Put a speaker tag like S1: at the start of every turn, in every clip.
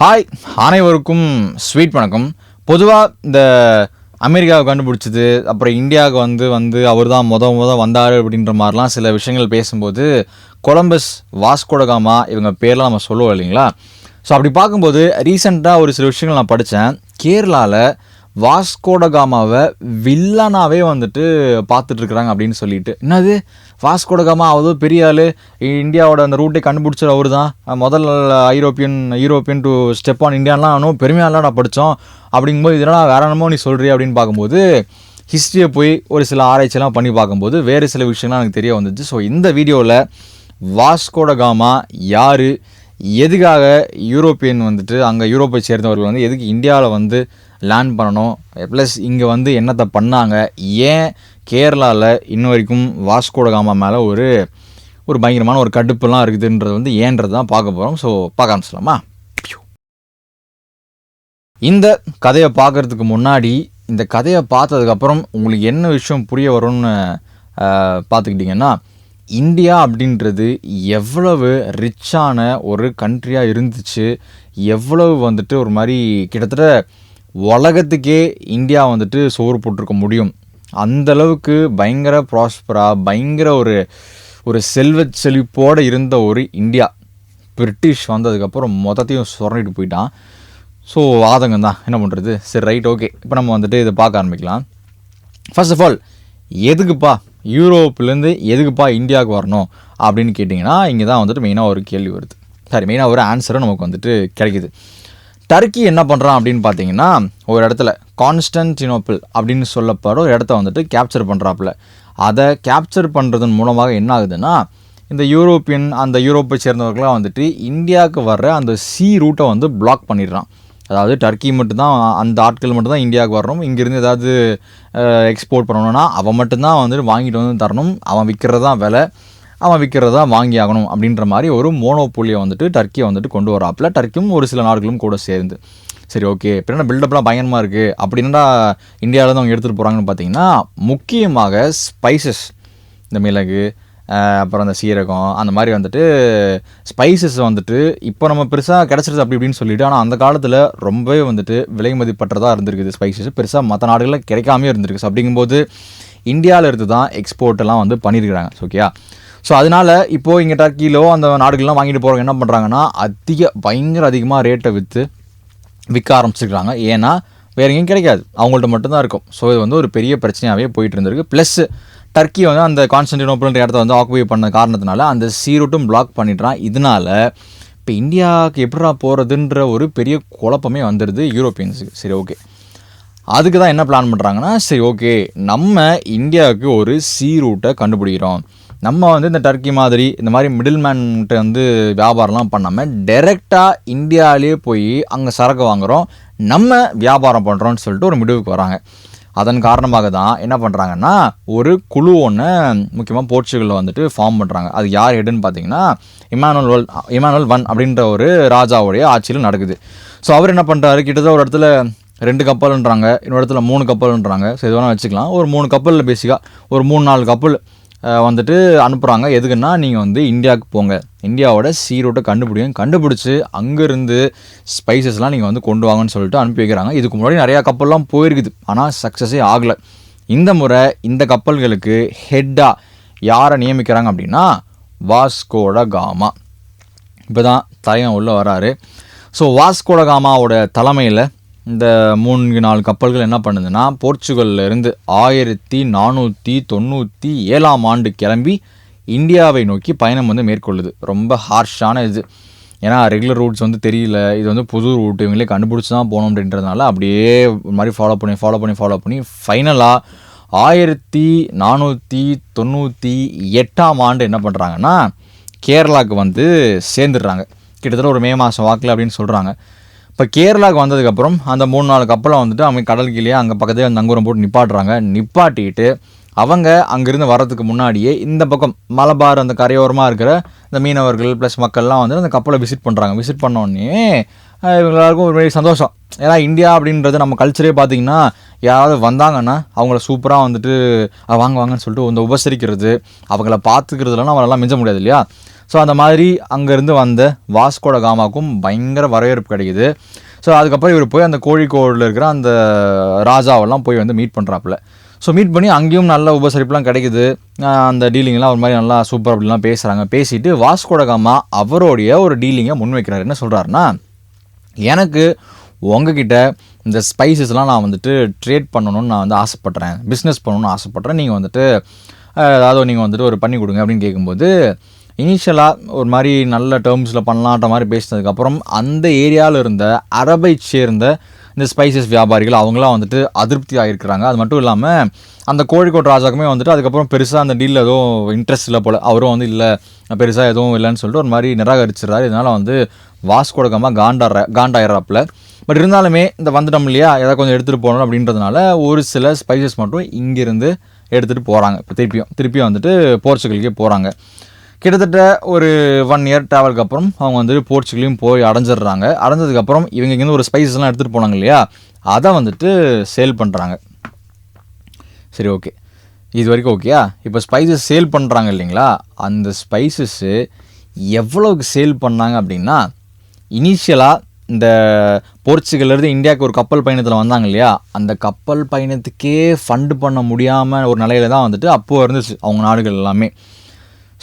S1: Hi அனைவருக்கும் sweet வணக்கம். பொதுவாக இந்த அமெரிக்காவை கண்டுபிடிச்சது அப்புறம் இந்தியாவுக்கு வந்து வந்து அவர் தான் முத முத வந்தார் அப்படின்ற மாதிரிலாம் சில விஷயங்கள் பேசும்போது கொலம்பஸ் வாஸ்கோடகாமா இவங்க பேர்லாம் நம்ம சொல்லுவோம் இல்லைங்களா? ஸோ அப்படி பார்க்கும்போது ரீசெண்டாக ஒரு சில விஷயங்கள் நான் படித்தேன் கேரளாவில் வாஸ்கோடகாமாவை வில்லனாவே வந்துட்டு பார்த்துட்ருக்குறாங்க அப்படின்னு சொல்லிட்டு. என்னது? வாஸ்கோடகாமா அவ்வளோ பெரிய ஆள். இந்தியாவோட அந்த ரூட்டை கண்டுபிடிச்சது அவர் தான் முதல் European European to step on இந்தியான்லாம் நானும் பெருமையாலாம் நான் படித்தோம் அப்படிங்கும்போது இதெல்லாம் வேற என்னமோ நீ சொல்கிறீ அப்படின்னு பார்க்கும்போது ஹிஸ்ட்ரியை போய் ஒரு சில ஆராய்ச்சியெல்லாம் பண்ணி பார்க்கும்போது வேறு சில விஷயங்கள்லாம் எனக்கு தெரிய வந்துச்சு. ஸோ இந்த வீடியோவில் வாஸ்கோடகாமா யார்? எதுக்காக யூரோப்பியன் வந்துட்டு அங்கே யூரோப்பை சேர்ந்தவர்கள் வந்து எதுக்கு இந்தியாவில் வந்து லேண்ட் பண்ணணும்? ப்ளஸ் இங்கே வந்து என்னத்தை பண்ணாங்க? ஏன் கேரளாவில் இன்ன வரைக்கும் வாஸ்கோடகாமா மேலே ஒரு ஒரு பயங்கரமான ஒரு கடுப்புலாம் இருக்குதுன்றது வந்து ஏன்றது தான் பார்க்க போகிறோம் ஸோ பார்க்க ஆரம்பிச்சலாமா இந்த கதையை பார்க்கறதுக்கு முன்னாடி இந்த கதையை பார்த்ததுக்கப்புறம் உங்களுக்கு என்ன விஷயம் புரிய வரும்னு பார்த்துக்கிட்டிங்கன்னா இந்தியா அப்படின்றது எவ்வளவு ரிச்சான ஒரு கண்ட்ரியாக இருந்துச்சு. எவ்வளவு வந்துட்டு ஒரு மாதிரி கிட்டத்தட்ட உலகத்துக்கே இந்தியா வந்துட்டு சோறு போட்டிருக்க முடியும். அந்தளவுக்கு பயங்கர ப்ராஸ்பராக பயங்கர ஒரு ஒரு செல்வ செழிப்போடு இருந்த ஒரு இந்தியா. பிரிட்டிஷ் வந்ததுக்கப்புறம் மொத்தத்தையும் சுரண்டிட்டு போயிட்டான். ஸோ ஆதங்கம் தான். என்ன பண்ணுறது சரி ரைட் ஓகே இப்போ நம்ம வந்துட்டு இதை பார்க்க ஆரம்பிக்கலாம். ஃபர்ஸ்ட் ஆஃப் ஆல் எதுக்குப்பா யூரோப்லேருந்து எதுக்குப்பா இந்தியாவுக்கு வரணும் அப்படின்னு கேட்டிங்கன்னா இங்கே தான் வந்துட்டு மெயினாக ஒரு கேள்வி வருது. சரி மெயினாக ஒரு ஆன்சரும் நமக்கு வந்துட்டு கிடைக்குது. டர்க்கி என்ன பண்ணுறான் அப்படின்னு பார்த்தீங்கன்னா ஒரு இடத்துல கான்ஸ்டன்டினோப்பிள் அப்படின்னு சொல்லப்படுற ஒரு இடத்த வந்துட்டு கேப்சர் பண்ணுறாப்புல அதை கேப்சர் பண்ணுறதன் மூலமாக என்ன ஆகுதுன்னா இந்த யூரோப்பியன் அந்த யூரோப்பை சேர்ந்தவர்களாம் வந்துட்டு இந்தியாவுக்கு வர்ற அந்த சி ரூட்டை வந்து பிளாக் பண்ணிடுறான். அதாவது டர்க்கி மட்டும்தான் அந்த ஆட்கள் மட்டும்தான் இந்தியாவுக்கு வரணும். இங்கேருந்து ஏதாவது எக்ஸ்போர்ட் பண்ணணும்னா அவன் மட்டும்தான் வந்துட்டு வாங்கிட்டு வந்து தரணும். அவன் விற்கிறது தான் விலை. அவன் விற்கிறதா வாங்கி ஆகணும் அப்படின்ற மாதிரி ஒரு மோனோபோலியை வந்துட்டு டர்க்கியை வந்துட்டு கொண்டு வராப்புல. டர்க்கியும் ஒரு சில நாடுகளும் கூட சேர்ந்து. சரி ஓகே இப்போ என்ன பில்டப்லாம் பயங்கரமாக இருக்குது அப்படின்னா இந்தியாவிலேருந்து அவங்க எடுத்துகிட்டு போகிறாங்கன்னு பார்த்தீங்கன்னா முக்கியமாக ஸ்பைசஸ் இந்த மிளகு அப்புறம் அந்த சீரகம் அந்த மாதிரி வந்துட்டு ஸ்பைசஸ் வந்துட்டு இப்போ நம்ம பெருசாக கிடச்சிருது அப்படி இப்படின்னு சொல்லிட்டு ஆனால் அந்த காலத்தில் ரொம்பவே வந்துட்டு விலை மதிப்பற்றதாக இருந்திருக்குது ஸ்பைசஸ் பெருசாக மற்ற நாடுகளில் கிடைக்காமே இருந்திருக்கு. ஸோ அப்படிங்கும்போது இந்தியாவில் இருந்து தான் எக்ஸ்போர்ட் எல்லாம் வந்து பண்ணியிருக்கிறாங்க. ஓகேயா ஸோ அதனால் இப்போது இங்கே டர்க்கிலோ அந்த நாடுகள்லாம் வாங்கிட்டு போகிறவங்க என்ன பண்ணுறாங்கன்னா அதிக பயங்கர அதிகமாக ரேட்டை விற்று விற்க ஆரம்பிச்சிருக்காங்க ஏன்னா வேற எங்கேயும் கிடைக்காது. அவங்கள்ட்ட மட்டும்தான் இருக்கும். ஸோ இது வந்து ஒரு பெரிய பிரச்சனையாகவே போயிட்டு இருந்திருக்கு. ப்ளஸ் டர்க்கி வந்து அந்த கான்ஸ்டன்டினோபிள்ன்ற இடத்த வந்து ஆக்குபை பண்ண காரணத்தினால அந்த சீரூட்டும் பிளாக் பண்ணிடுறான். இதனால் இப்போ இந்தியாவுக்கு எப்படா போகிறதுன்ற ஒரு பெரிய குழப்பமே வந்துடுது யூரோப்பியன்ஸுக்கு சரி ஓகே அதுக்கு தான் என்ன பிளான் பண்ணுறாங்கன்னா சரி ஓகே நம்ம இந்தியாவுக்கு ஒரு சீ ரூட்டை கண்டுபிடிக்கிறோம். நம்ம வந்து இந்த டர்க்கி மாதிரி இந்த மாதிரி மிடில் மேன்கிட்ட வந்து வியாபாரம்லாம் பண்ணாமல் டைரெக்டாக இந்தியாவிலே போய் அங்கே சரக்கு வாங்குகிறோம் நம்ம வியாபாரம் பண்ணுறோம்னு சொல்லிட்டு ஒரு முடிவுக்கு வராங்க. அதன் காரணமாக தான் என்ன பண்ணுறாங்கன்னா ஒரு குழு ஒன்று முக்கியமாக போர்ச்சுகலில் வந்துட்டு ஃபார்ம் பண்ணுறாங்க அது யார் ஹெடுன்னு பார்த்தீங்கன்னா இமானுவல் வல் இமானுவல் ஒன் அப்படின்ற ஒரு ராஜாவுடைய ஆட்சியில் நடக்குது. ஸோ அவர் என்ன பண்ணுறாரு கிட்டத்தட்ட ஒரு இடத்துல ரெண்டு கப்பல்ன்றாங்க இன்னொரு இடத்துல மூணு கப்பல்ன்றாங்க. ஸோ இது வேணால் வச்சுக்கலாம். ஒரு மூணு கப்பலில் பேசிக்காக ஒரு மூணு நாலு கப்பல் வந்துட்டு அனுப்புகிறாங்க எதுக்குன்னா நீங்கள் வந்து இந்தியாவுக்கு போங்க. இந்தியாவோட சீ ரூட்டை கண்டுபிடிங்க. கண்டுபிடிச்சி அங்கேருந்து ஸ்பைசஸ்லாம் நீங்கள் வந்து கொண்டு வாங்கன்னு சொல்லிட்டு அனுப்பி வைக்கிறாங்க. இதுக்கு முன்னாடி நிறையா கப்பல்லாம் போயிருக்குது. ஆனால் சக்ஸஸே ஆகலை. இந்த முறை இந்த கப்பல்களுக்கு ஹெட்டாக யாரை நியமிக்கிறாங்க அப்படின்னா வாஸ்கோட காமா இப்போ தான் தலைவன் உள்ளே வராரு. ஸோ வாஸ்கோட காமாவோட தலைமையில் இந்த மூணு நாலு கப்பல்கள் என்ன பண்ணுதுன்னா போர்ச்சுகல்ல இருந்து ஆயிரத்தி நானூற்றி தொண்ணூற்றி ஏழாம் ஆண்டு கிளம்பி இந்தியாவை நோக்கி பயணம் வந்து மேற்கொள்ளுது. ரொம்ப ஹார்ஷான இது. ஏன்னா ரெகுலர் ரூட்ஸ் வந்து தெரியல. இது வந்து புது ரூட் இவங்களே கண்டுபிடிச்சி தான் போகணும் அப்படின்றதுனால அப்படியே மாதிரி ஃபாலோ பண்ணி ஃபாலோ பண்ணி ஃபாலோ பண்ணி ஃபைனலாக ஆயிரத்தி நானூற்றி தொண்ணூற்றி எட்டாம் ஆண்டு என்ன பண்ணுறாங்கன்னா கேரளாவுக்கு வந்து சேர்ந்துடுறாங்க. கிட்டத்தட்ட ஒரு மே மாதம் வாக்கில் அப்படின்னு சொல்கிறாங்க இப்போ கேரளாவுக்கு வந்ததுக்கப்புறம் அந்த மூணு நாலு கப்பலை வந்துட்டு அவங்க கடல் கீழே அங்கே பக்கத்துல அந்த அங்குரம் போட்டு நிப்பாட்டுறாங்க. நிப்பாட்டிட்டு அவங்க அங்கேருந்து வர்றதுக்கு முன்னாடியே இந்த பக்கம் மலபார் அந்த கரையோரமாக இருக்கிற இந்த மீனவர்கள் ப்ளஸ் மக்கள்லாம் வந்து அந்த கப்பலை விசிட் பண்ணுறாங்க விசிட் பண்ணோடனே இவங்க எல்லாருக்கும் ஒரு மாதிரி சந்தோஷம். ஏன்னா இந்தியா அப்படின்றது நம்ம கல்ச்சரே பார்த்திங்கன்னா யாராவது வந்தாங்கன்னா அவங்கள சூப்பராக வந்துட்டு வாங்க வாங்கன்னு சொல்லிட்டு வந்து உபசரிக்கிறது அவங்கள பார்த்துக்கிறதுலாம் நம்மளால மிஞ்ச முடியாது இல்லையா? ஸோ அந்த மாதிரி அங்கேருந்து வந்த வாஸ்கோட காமாக்கும் பயங்கர வரவேற்பு கிடைக்குது. ஸோ அதுக்கப்புறம் இவர் போய் அந்த கோழிக்கோடில் இருக்கிற அந்த ராஜாவெல்லாம் போய் வந்து மீட் பண்ணுறாப்புல ஸோ மீட் பண்ணி அங்கேயும் நல்ல உபசரிப்புலாம் கிடைக்குது. அந்த டீலிங்லாம் ஒரு மாதிரி நல்லா சூப்பர் அப்படிலாம் பேசுகிறாங்க பேசிட்டு வாஸ்கோட காமா அவருடைய ஒரு டீலிங்கை முன்வைக்கிறார் என்ன சொல்கிறாருன்னா எனக்கு உங்ககிட்ட இந்த ஸ்பைசஸ்லாம் நான் வந்துட்டு ட்ரேட் பண்ணணும்னு நான் வந்து ஆசைப்பட்றேன். பிஸ்னஸ் பண்ணணும்னு ஆசைப்பட்றேன். நீங்கள் வந்துட்டு ஏதாவது நீங்கள் வந்துட்டு ஒரு பண்ணி கொடுங்க அப்படின்னு கேட்கும்போது இனிஷியலாக ஒரு மாதிரி நல்ல டேர்ம்ஸில் பண்ணலான்ற மாதிரி பேசினதுக்கப்புறம் அந்த ஏரியாவில் இருந்த அரபை சேர்ந்த இந்த ஸ்பைசஸ் வியாபாரிகள் அவங்களாம் வந்துட்டு அதிருப்தி ஆகிருக்கிறாங்க அது மட்டும் இல்லாமல் அந்த கோழிக்கோட் ராஜாக்குமே வந்துட்டு அதுக்கப்புறம் பெருசாக அந்த டீலில் எதுவும் இன்ட்ரெஸ்ட் இல்லை போல். அவரும் வந்து இல்லை பெருசாக எதுவும் இல்லைன்னு சொல்லிட்டு ஒரு மாதிரி நிராகரிச்சிடறாரு. இதனால் வந்து வாஸ்கோடகமாக காண்டாடுற காண்டாயிடுறாப்புல. பட் இருந்தாலுமே இந்த வந்துட்டோம் இல்லையா ஏதாவது கொஞ்சம் எடுத்துகிட்டு போகணும் அப்படின்றதுனால ஒரு சில ஸ்பைசஸ் மட்டும் இங்கேருந்து எடுத்துகிட்டு போகிறாங்க இப்போ திருப்பியும் திருப்பியும் வந்துட்டு போர்ச்சுகலுக்கே போகிறாங்க கிட்டத்தட்ட ஒரு ஒன் இயர் ட்ராவலுக்கு அப்புறம் அவங்க வந்துட்டு போர்ச்சுகலையும் போய் அடைஞ்சிடுறாங்க. அடைஞ்சதுக்கப்புறம் இவங்க இங்கேருந்து ஒரு ஸ்பைசஸ்லாம் எடுத்துகிட்டு போனாங்க இல்லையா? அதை வந்துட்டு சேல் பண்ணுறாங்க சரி ஓகே இது வரைக்கும் ஓகேயா இப்போ ஸ்பைசஸ் சேல் பண்ணுறாங்க இல்லைங்களா? அந்த ஸ்பைசஸ்ஸு எவ்வளவுக்கு சேல் பண்ணாங்க அப்படின்னா இனிஷியலாக இந்த போர்ச்சுகல்லேருந்து இந்தியாவுக்கு ஒரு கப்பல் பயணத்தில் வந்தாங்க இல்லையா? அந்த கப்பல் பயணத்துக்கே ஃபண்டு பண்ண முடியாமல் ஒரு நிலையில தான் வந்துட்டு அப்போ இருந்துச்சு அவங்க நாடுகள் எல்லாமே.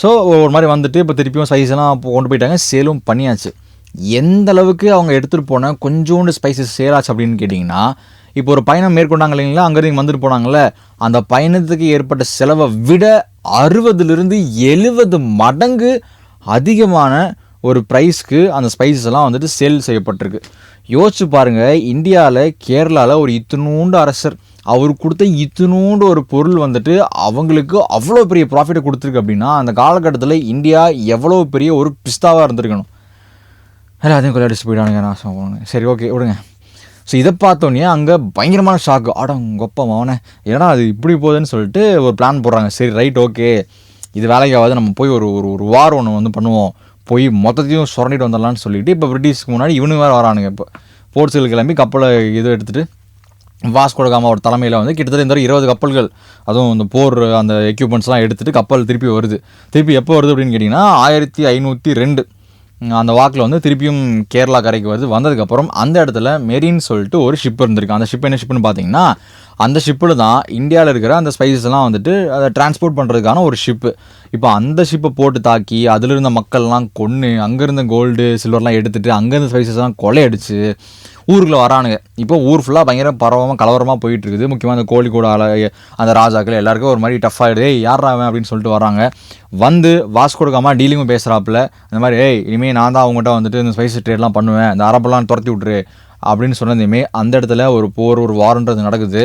S1: ஸோ ஒரு மாதிரி வந்துட்டு இப்போ திருப்பியும் சைஸ்லாம் கொண்டு போயிட்டாங்க. சேலும் பண்ணியாச்சு. எந்த அளவுக்கு அவங்க எடுத்துகிட்டு போன கொஞ்சோண்டு ஸ்பைசஸ் சேலாச்சு அப்படின்னு கேட்டிங்கன்னா இப்போ ஒரு பயணம் மேற்கொண்டாங்க இல்லைங்களா? அங்கேருந்து வந்துட்டு போனாங்கல்ல அந்த பயணத்துக்கு ஏற்பட்ட செலவை விட அறுபதுலேருந்து எழுபது மடங்கு அதிகமான ஒரு ப்ரைஸ்க்கு அந்த ஸ்பைசஸ் எல்லாம் வந்துட்டு சேல் செய்யப்பட்டிருக்கு. யோசிச்சு பாருங்க இந்தியாவில் கேரளாவில் ஒரு இத்தினூண்டு அரசர் அவர் கொடுத்த இத்தினோண்டு ஒரு பொருள் வந்துட்டு அவங்களுக்கு அவ்வளோ பெரிய ப்ராஃபிட்டை கொடுத்துருக்கு அப்படின்னா அந்த காலகட்டத்தில் இந்தியா எவ்வளோ பெரிய ஒரு பிஸ்தாவாக இருந்திருக்கணும். எல்லாத்தையும் கொள்ளையடிச்சு போயிடானுங்க நான் சொல்லுவாங்க சரி ஓகே விடுங்க. ஸோ இதை பார்த்தோன்னே அங்கே பயங்கரமான ஷாக்கு ஆடங்கொப்ப மவனே. ஏன்னா அது இப்படி போகுதுன்னு சொல்லிட்டு ஒரு பிளான் போடுறாங்க. சரி ரைட் ஓகே இது வேலைக்காவது நம்ம போய் ஒரு ஒரு ஒரு வாரம் ஒன்று வந்து பண்ணுவோம். போய் மொத்தத்தையும் சுரண்டிட்டு வந்துடலான்னு சொல்லிட்டு இப்போ பிரிட்டிஷ்க்கு முன்னாடி இவனுங்க வேறு வரானுங்க. இப்போ போர்ச்சுகல் கிளம்பி கப்பலை இது எடுத்துகிட்டு வாஸ்கோட காமாவோட தலைமையில் வந்து கிட்டத்தட்ட இந்த இருபது கப்பல்கள் அதுவும் இந்த போர் அந்த எக்யூப்மெண்ட்ஸ்லாம் எடுத்துகிட்டு கப்பல் திருப்பி வருது. திருப்பி எப்போ வருது அப்படின்னு கேட்டிங்கன்னா ஆயிரத்தி ஐநூற்றி ரெண்டு. அந்த வாக்கில் வந்து திருப்பியும் கேரளா கரைக்கு வருது. வந்ததுக்கப்புறம் அந்த இடத்துல மெரின்னு சொல்லிட்டு ஒரு ஷிப் இருந்திருக்கு. அந்த ஷிப் என்ன ஷிப்னு பார்த்தீங்கன்னா அந்த ஷிப்பில் தான் இந்தியாவில் இருக்கிற அந்த ஸ்பைசஸ்லாம் வந்துட்டு அதை டிரான்ஸ்போர்ட் பண்ணுறதுக்கான ஒரு ஷிப்பு இப்போ அந்த ஷிப்பை போட்டு தாக்கி அதில் இருந்த மக்கள்லாம் கொன்று அங்கேருந்த கோல்டு சில்வர்லாம் எடுத்துகிட்டு அங்கேருந்து ஸ்பைசஸ்லாம் கொள்ளையடிச்சு ஊருக்குள்ள வரானுங்க. இப்போ ஊர் ஃபுல்லாக பயங்கர பரவமாக கலவரமாக போயிட்டு இருக்குது முக்கியமாக அந்த கோழிக்கூட ஆள அந்த ராஜாக்கள் எல்லாருக்கும் ஒரு மாதிரி டஃப் ஆகிடுது ஏய் யார் அவன்? அப்படின்னு சொல்லிட்டு வராங்க வந்து வாஸ்கோடுக்காமா டீலிங்கும் பேசுகிறாப்புல இந்த மாதிரி ஏய் இனிமேல் நான் தான் அவங்ககிட்ட வந்துட்டு இந்த ஸ்பைஸ் ட்ரேட்லாம் பண்ணுவேன். இந்த அரபெல்லாம் துரத்தி விட்ரு அப்படின்னு சொன்னதுமே அந்த இடத்துல ஒரு போர் ஒரு வாரன்றது நடக்குது.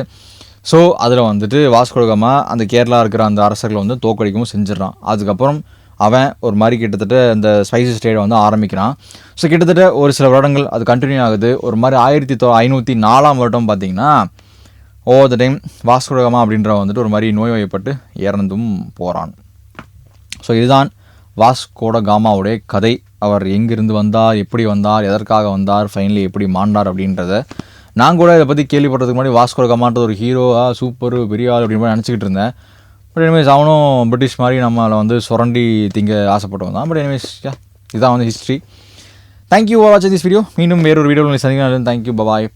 S1: ஸோ அதில் வந்துட்டு வாஸ்கோடுகாமா அந்த கேரளா இருக்கிற அந்த அரசர்களை வந்து தோக்கடிக்கவும் செஞ்சிடறான். அதுக்கப்புறம் அவன் ஒரு மாதிரி கிட்டத்தட்ட அந்த ஸ்பைசஸ் ட்ரேடை வந்து ஆரம்பிக்கிறான். ஸோ கிட்டத்தட்ட ஒரு சில வருடங்கள் அது கண்டினியூ ஆகுது. ஒரு மாதிரி ஆயிரத்தி தொ ஐநூற்றி நாலாம் வருடம் பார்த்தீங்கன்னா ஓவர் த டைம் வாஸ்குடகமா அப்படின்ற வந்துட்டு ஒரு மாதிரி நோய்வாய்ப்பட்டு இறந்தும் போகிறான் ஸோ இதுதான் வாஸ்கோட காமாவுடைய கதை. அவர் எங்கிருந்து வந்தார் எப்படி வந்தார் எதற்காக வந்தார் ஃபைனலி எப்படி மாண்டார் அப்படின்றத நான் கூட இதை பற்றி கேள்விப்பட்டதுக்கு முன்னாடி வாஸ்கோட காமான்றது ஒரு ஹீரோவாக சூப்பர் பெரிய ஆள் அப்படின்னு நினச்சிக்கிட்டு இருந்தேன். பட் எனிவேஸ் அவனும் பிரிட்டிஷ் மாதிரி நம்மளை வந்து சுரண்டி திங்க ஆசைப்பட்டவன் தான். பட் எனிவேஸ் யா இதுதான் வந்து history thank you watch this video மீண்டும் வேறொரு வீடியோவில் சந்திக்கிறேன். Thank you bye bye